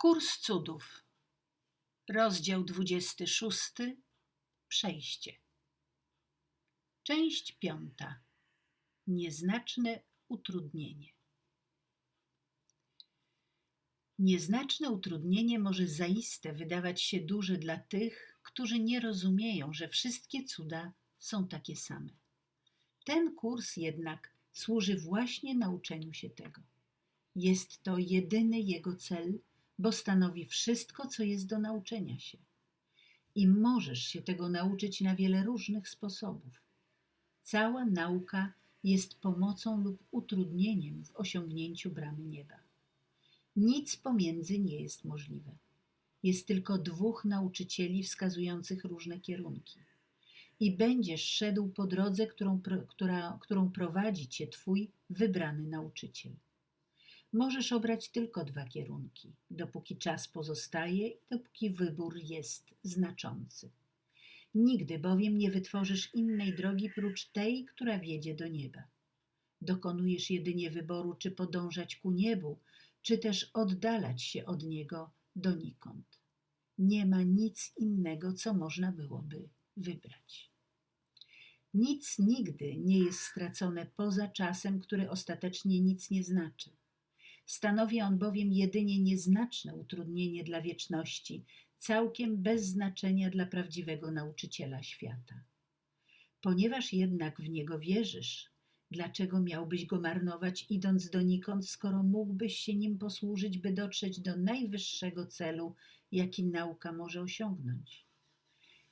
Kurs cudów. Rozdział 26. Przejście. Część piąta. Nieznaczne utrudnienie. Nieznaczne utrudnienie może zaiste wydawać się duże dla tych, którzy nie rozumieją, że wszystkie cuda są takie same. Ten kurs jednak służy właśnie nauczeniu się tego. Jest to jedyny jego cel, bo stanowi wszystko, co jest do nauczenia się. I możesz się tego nauczyć na wiele różnych sposobów. Cała nauka jest pomocą lub utrudnieniem w osiągnięciu bramy nieba. Nic pomiędzy nie jest możliwe. Jest tylko dwóch nauczycieli wskazujących różne kierunki. I będziesz szedł po drodze, którą, która, którą prowadzi cię Twój wybrany nauczyciel możesz obrać tylko dwa kierunki, dopóki czas pozostaje i dopóki wybór jest znaczący. Nigdy bowiem nie wytworzysz innej drogi prócz tej, która wiedzie do nieba. Dokonujesz jedynie wyboru, czy podążać ku niebu, czy też oddalać się od niego donikąd. Nie ma nic innego, co można byłoby wybrać. Nic nigdy nie jest stracone poza czasem, który ostatecznie nic nie znaczy. Stanowi on bowiem jedynie nieznaczne utrudnienie dla wieczności, całkiem bez znaczenia dla prawdziwego nauczyciela świata. Ponieważ jednak w niego wierzysz, dlaczego miałbyś go marnować, idąc donikąd, skoro mógłbyś się nim posłużyć, by dotrzeć do najwyższego celu, jaki nauka może osiągnąć?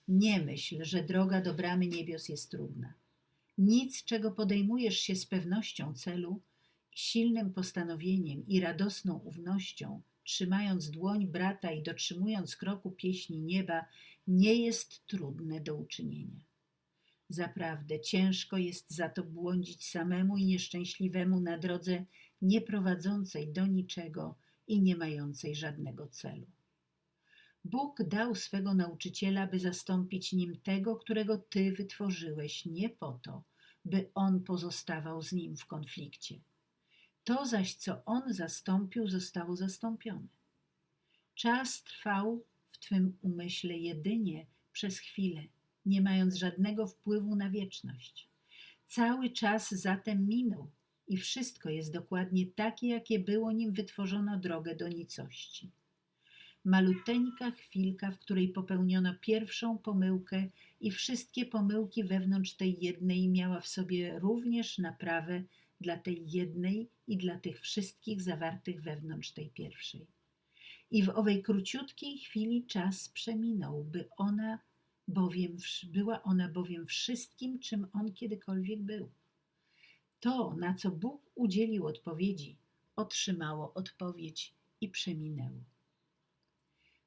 Nie myśl, że droga do bramy niebios jest trudna. Nic, czego podejmujesz się z pewnością celu, silnym postanowieniem i radosną ufnością, trzymając dłoń brata i dotrzymując kroku pieśni nieba, nie jest trudne do uczynienia. Zaprawdę ciężko jest za to błądzić samemu i nieszczęśliwemu na drodze nieprowadzącej do niczego i nie mającej żadnego celu. Bóg dał swego nauczyciela, by zastąpić nim tego, którego ty wytworzyłeś, nie po to, by on pozostawał z nim w konflikcie. To zaś, co on zastąpił, zostało zastąpione. Czas trwał w Twym umyśle jedynie przez chwilę, nie mając żadnego wpływu na wieczność. Cały czas zatem minął i wszystko jest dokładnie takie, jakie było nim wytworzono drogę do nicości. Maluteńka chwilka, w której popełniono pierwszą pomyłkę i wszystkie pomyłki wewnątrz tej jednej miała w sobie również naprawę dla tej jednej i dla tych wszystkich zawartych wewnątrz tej pierwszej. I w owej króciutkiej chwili czas przeminął, by ona bowiem, była ona bowiem wszystkim, czym on kiedykolwiek był. To, na co Bóg udzielił odpowiedzi, otrzymało odpowiedź i przeminęło.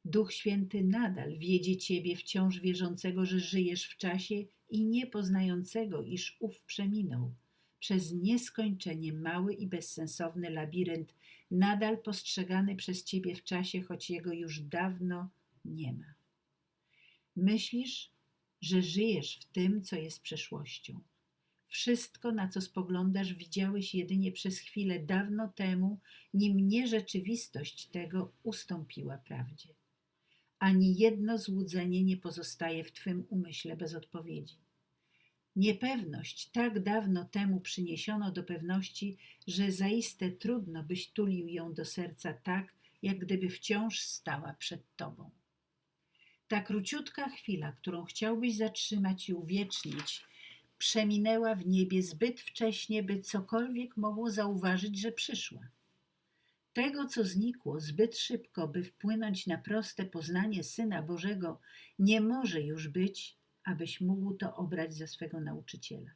Duch Święty nadal wiedzie Ciebie wciąż wierzącego, że żyjesz w czasie i niepoznającego, iż ów przeminął przez nieskończenie mały i bezsensowny labirynt, nadal postrzegany przez ciebie w czasie, choć jego już dawno nie ma. Myślisz, że żyjesz w tym, co jest przeszłością. Wszystko, na co spoglądasz, widziałeś jedynie przez chwilę dawno temu, nim nierzeczywistość tego ustąpiła prawdzie. Ani jedno złudzenie nie pozostaje w twym umyśle bez odpowiedzi. Niepewność tak dawno temu przyniesiono do pewności, że zaiste trudno byś tulił ją do serca tak, jak gdyby wciąż stała przed tobą. Ta króciutka chwila, którą chciałbyś zatrzymać i uwiecznić, przeminęła w niebie zbyt wcześnie, by cokolwiek mogło zauważyć, że przyszła. Tego, co znikło zbyt szybko, by wpłynąć na proste poznanie Syna Bożego, nie może już być abyś mógł to obrać za swego nauczyciela.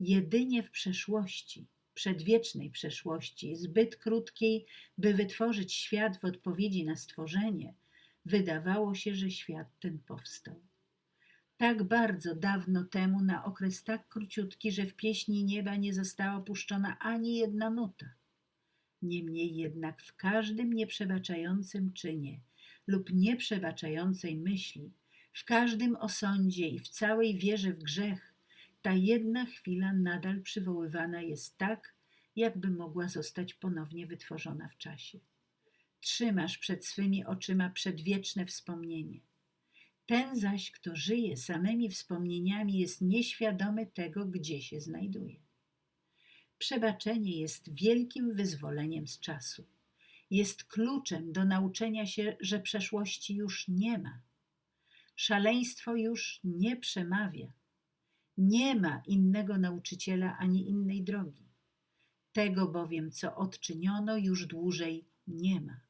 Jedynie w przeszłości, przedwiecznej przeszłości, zbyt krótkiej, by wytworzyć świat w odpowiedzi na stworzenie, wydawało się, że świat ten powstał. Tak bardzo dawno temu, na okres tak króciutki, że w pieśni nieba nie została puszczona ani jedna nuta. Niemniej jednak w każdym nieprzebaczającym czynie lub nieprzebaczającej myśli w każdym osądzie i w całej wierze w grzech, ta jedna chwila nadal przywoływana jest tak, jakby mogła zostać ponownie wytworzona w czasie. trzymasz przed swymi oczyma przedwieczne wspomnienie. Ten zaś, kto żyje samymi wspomnieniami, jest nieświadomy tego, gdzie się znajduje. Przebaczenie jest wielkim wyzwoleniem z czasu. Jest kluczem do nauczenia się, że przeszłości już nie ma. Szaleństwo już nie przemawia. Nie ma innego nauczyciela ani innej drogi. Tego bowiem, co odczyniono, już dłużej nie ma.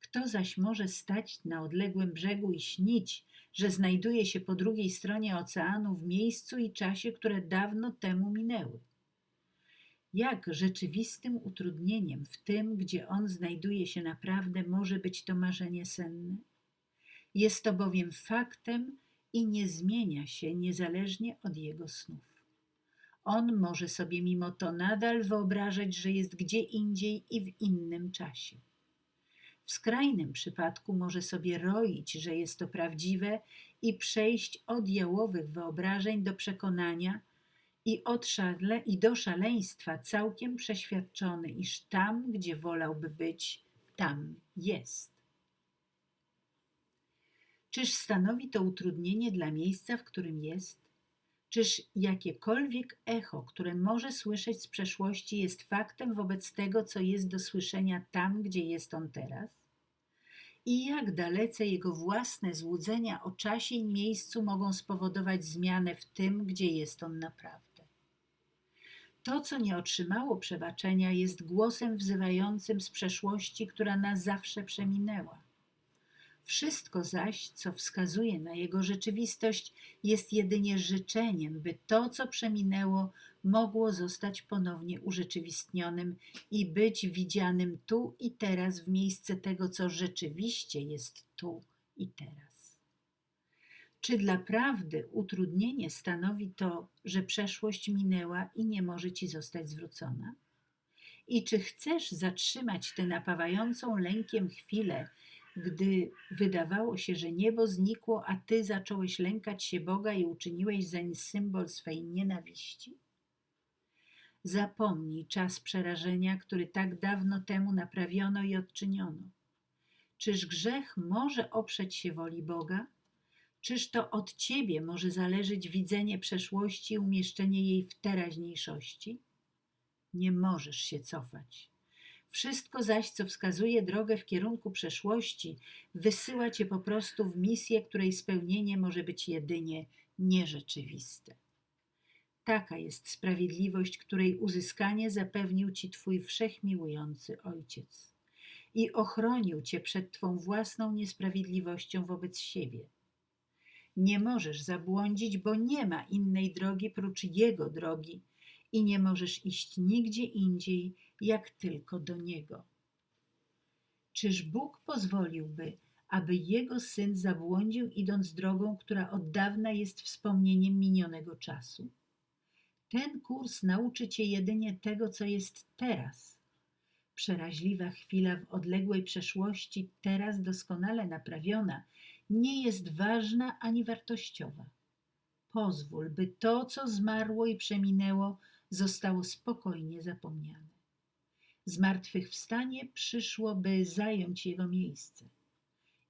Kto zaś może stać na odległym brzegu i śnić, że znajduje się po drugiej stronie oceanu w miejscu i czasie, które dawno temu minęły? Jak rzeczywistym utrudnieniem w tym, gdzie on znajduje się naprawdę, może być to marzenie senne? Jest to bowiem faktem i nie zmienia się niezależnie od jego snów. On może sobie mimo to nadal wyobrażać, że jest gdzie indziej i w innym czasie. W skrajnym przypadku może sobie roić, że jest to prawdziwe i przejść od jałowych wyobrażeń do przekonania i, od szale, i do szaleństwa całkiem przeświadczony, iż tam, gdzie wolałby być, tam jest. Czyż stanowi to utrudnienie dla miejsca, w którym jest? Czyż jakiekolwiek echo, które może słyszeć z przeszłości, jest faktem wobec tego, co jest do słyszenia tam, gdzie jest on teraz? I jak dalece jego własne złudzenia o czasie i miejscu mogą spowodować zmianę w tym, gdzie jest on naprawdę? To, co nie otrzymało przebaczenia, jest głosem wzywającym z przeszłości, która na zawsze przeminęła wszystko zaś, co wskazuje na jego rzeczywistość, jest jedynie życzeniem, by to, co przeminęło, mogło zostać ponownie urzeczywistnionym i być widzianym tu i teraz w miejsce tego, co rzeczywiście jest tu i teraz. Czy dla prawdy utrudnienie stanowi to, że przeszłość minęła i nie może ci zostać zwrócona? I czy chcesz zatrzymać tę napawającą lękiem chwilę, gdy wydawało się, że niebo znikło, a ty zacząłeś lękać się Boga i uczyniłeś zeń symbol swej nienawiści? Zapomnij czas przerażenia, który tak dawno temu naprawiono i odczyniono. Czyż grzech może oprzeć się woli Boga? Czyż to od ciebie może zależeć widzenie przeszłości i umieszczenie jej w teraźniejszości? Nie możesz się cofać. Wszystko zaś, co wskazuje drogę w kierunku przeszłości, wysyła cię po prostu w misję, której spełnienie może być jedynie nierzeczywiste. Taka jest sprawiedliwość, której uzyskanie zapewnił ci Twój wszechmiłujący Ojciec i ochronił Cię przed Twą własną niesprawiedliwością wobec siebie. Nie możesz zabłądzić, bo nie ma innej drogi prócz Jego drogi i nie możesz iść nigdzie indziej, jak tylko do Niego. Czyż Bóg pozwoliłby, aby Jego Syn zabłądził, idąc drogą, która od dawna jest wspomnieniem minionego czasu? Ten kurs nauczy Cię jedynie tego, co jest teraz. Przeraźliwa chwila w odległej przeszłości, teraz doskonale naprawiona, nie jest ważna ani wartościowa. Pozwól, by to, co zmarło i przeminęło, zostało spokojnie zapomniane. Zmartwychwstanie przyszło, by zająć jego miejsce.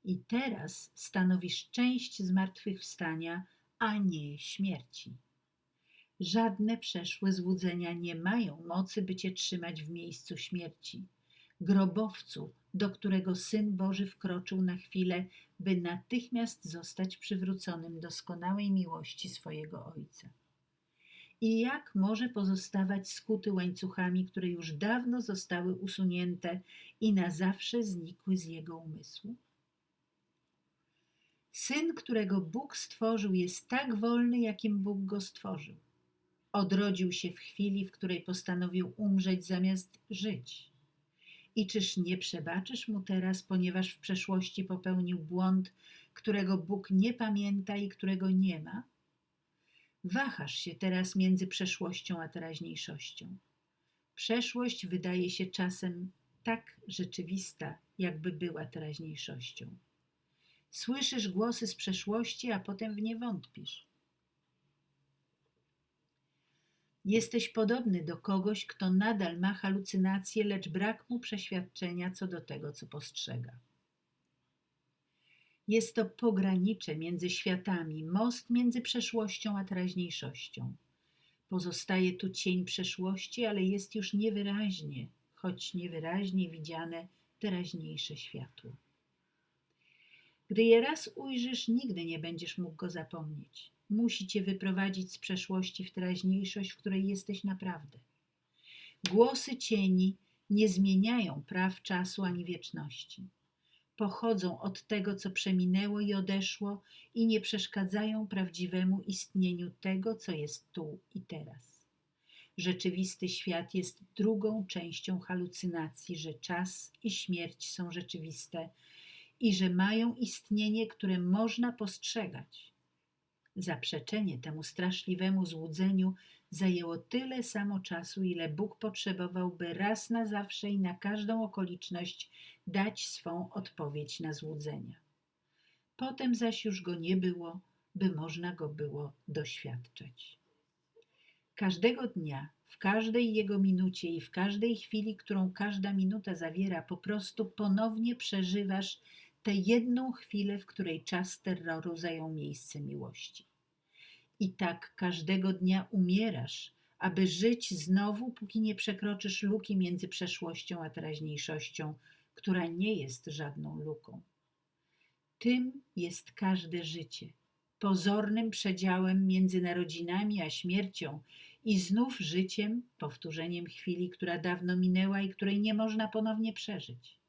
I teraz stanowisz część zmartwychwstania, a nie śmierci. Żadne przeszłe złudzenia nie mają mocy, by cię trzymać w miejscu śmierci, grobowcu, do którego Syn Boży wkroczył na chwilę, by natychmiast zostać przywróconym doskonałej miłości swojego Ojca i jak może pozostawać skuty łańcuchami, które już dawno zostały usunięte i na zawsze znikły z jego umysłu? Syn, którego Bóg stworzył, jest tak wolny, jakim Bóg go stworzył. Odrodził się w chwili, w której postanowił umrzeć zamiast żyć. I czyż nie przebaczysz mu teraz, ponieważ w przeszłości popełnił błąd, którego Bóg nie pamięta i którego nie ma? Wahasz się teraz między przeszłością a teraźniejszością. Przeszłość wydaje się czasem tak rzeczywista, jakby była teraźniejszością. Słyszysz głosy z przeszłości, a potem w nie wątpisz. Jesteś podobny do kogoś, kto nadal ma halucynacje, lecz brak mu przeświadczenia co do tego, co postrzega. Jest to pogranicze między światami, most między przeszłością a teraźniejszością. Pozostaje tu cień przeszłości, ale jest już niewyraźnie, choć niewyraźnie widziane teraźniejsze światło. Gdy je raz ujrzysz, nigdy nie będziesz mógł go zapomnieć. Musi cię wyprowadzić z przeszłości w teraźniejszość, w której jesteś naprawdę. Głosy cieni nie zmieniają praw czasu ani wieczności. Pochodzą od tego, co przeminęło i odeszło, i nie przeszkadzają prawdziwemu istnieniu tego, co jest tu i teraz. Rzeczywisty świat jest drugą częścią halucynacji, że czas i śmierć są rzeczywiste i że mają istnienie, które można postrzegać. Zaprzeczenie temu straszliwemu złudzeniu zajęło tyle samo czasu, ile Bóg potrzebował, by raz na zawsze i na każdą okoliczność dać swą odpowiedź na złudzenia. Potem zaś już go nie było, by można go było doświadczać. Każdego dnia, w każdej jego minucie i w każdej chwili, którą każda minuta zawiera, po prostu ponownie przeżywasz tę jedną chwilę, w której czas terroru zajął miejsce miłości. I tak każdego dnia umierasz, aby żyć znowu, póki nie przekroczysz luki między przeszłością a teraźniejszością, która nie jest żadną luką. Tym jest każde życie, pozornym przedziałem między narodzinami a śmiercią i znów życiem, powtórzeniem chwili, która dawno minęła i której nie można ponownie przeżyć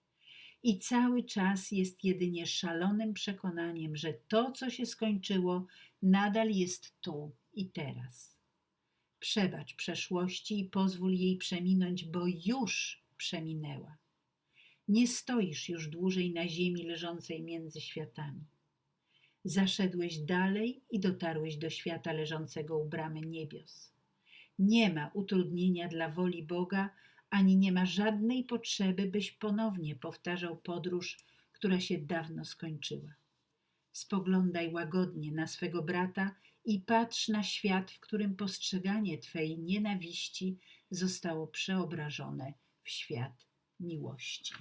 i cały czas jest jedynie szalonym przekonaniem, że to, co się skończyło, nadal jest tu i teraz. Przebacz przeszłości i pozwól jej przeminąć, bo już przeminęła. Nie stoisz już dłużej na ziemi leżącej między światami. Zaszedłeś dalej i dotarłeś do świata leżącego u bramy niebios. Nie ma utrudnienia dla woli Boga, ani nie ma żadnej potrzeby, byś ponownie powtarzał podróż, która się dawno skończyła. Spoglądaj łagodnie na swego brata i patrz na świat, w którym postrzeganie Twej nienawiści zostało przeobrażone w świat miłości.